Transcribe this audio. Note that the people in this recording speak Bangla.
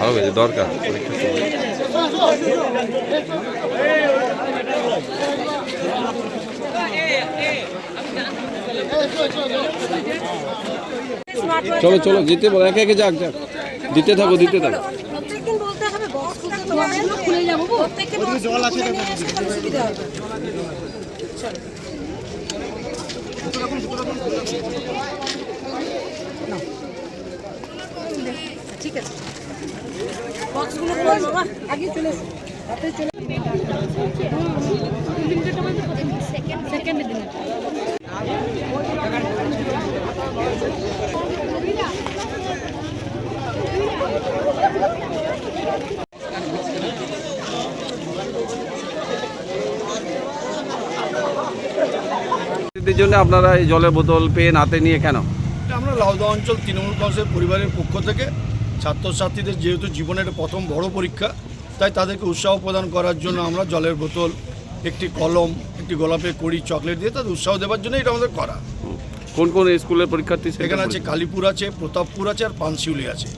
স্বাভাবিক দরকার। পরীক্ষার চলো চলো দিতে বলো একে একে যাক যাক। দিতে থাকো দিতে থাকো। প্রত্যেকদিন বলতে হবে বক্স খুলতে তোমাদের খুলে যাব প্রত্যেককে জল আছে ঠিক আছে। বক্সগুলো খুলে বাবা আগে চলে এসো। চলে সেকেন্ডের দিনে জন্য আপনারা এই জলের বোতল পেন হাতে নিয়ে কেন? এটা আমরা লাউদা অঞ্চল তৃণমূল কংগ্রেসের পরিবারের পক্ষ থেকে ছাত্রছাত্রীদের যেহেতু জীবনের প্রথম বড় পরীক্ষা তাই তাদেরকে উৎসাহ প্রদান করার জন্য আমরা জলের বোতল একটি কলম একটি গোলাপের কড়ি চকলেট দিয়ে তাদের উৎসাহ দেওয়ার জন্য এটা আমাদের করা। কোন কোন স্কুলের পরীক্ষার্থী সেখানে এখানে আছে কালীপুর আছে প্রতাপপুর আছে আর পানশিউলি আছে।